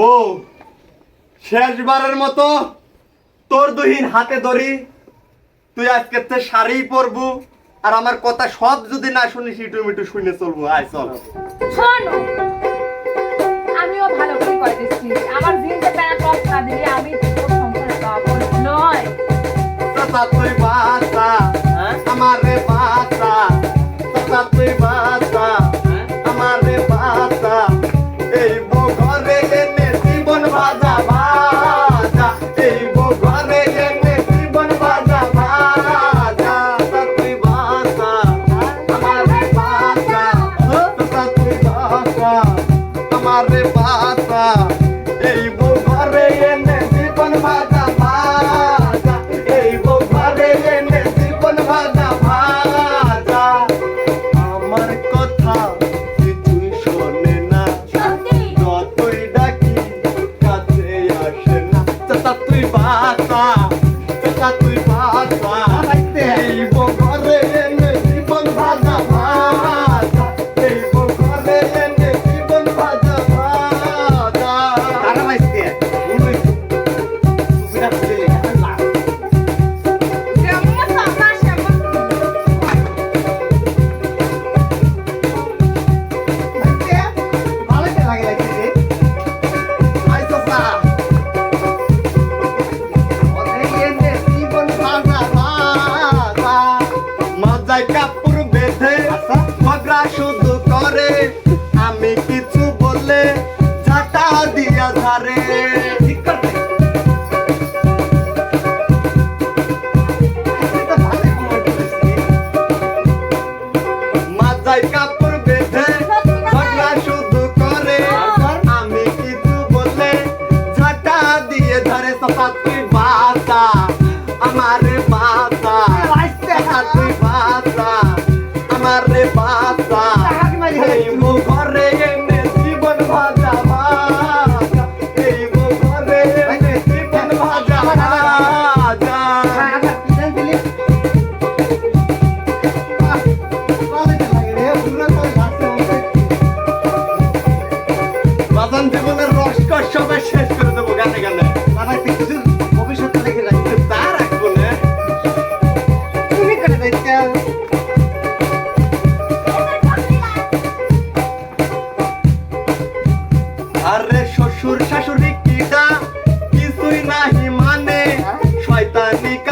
বউ শেষবারের মতো তোর দুহীন হাতে ধরি। তুই আজকে তো শাড়ি পরবু আর আমার কথা সব যদি না শুনিস ইটু মিটু শুনে চলবো। আয় চল। আমিও ভালো করে করে দিচ্ছি আমার দিনটা প্যারা কষ্ট না দিলে আমি তোর সম্পূর্ণ নয়। তা তুই পায় যায় কাপড় বেঁধে ঝগড়া শুধু করে। আমি কিছু বললে ঝাঁটা দিয়ে ধরে সপাতি বাতা আমার বাতা সপাতি বাতা মুখ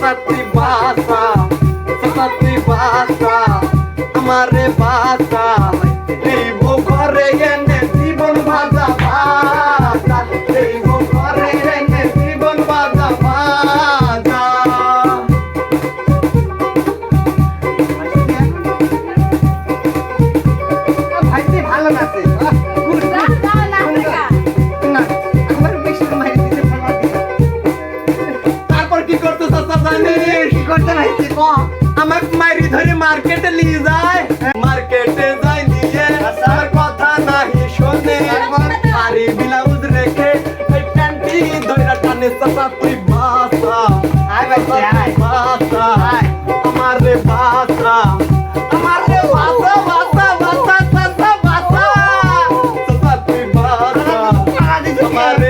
সতী বাসা সতী বাসা আমারে বাসা। করতে ক? আমার মাইরি ধরে মার্কেটে নিয়ে যায়। মার্কেটে যাই নিয়ে আর কথা নাহি শোনে। শাড়ি ব্লাউজ রেখে ওই প্যান্টি ধরে টানে চাচা তুই বাসা। বাসা। আমার রে বাসা। আমার রে বাসা বাসা বাসা বাসা। চাচা তুই বাসা। আমার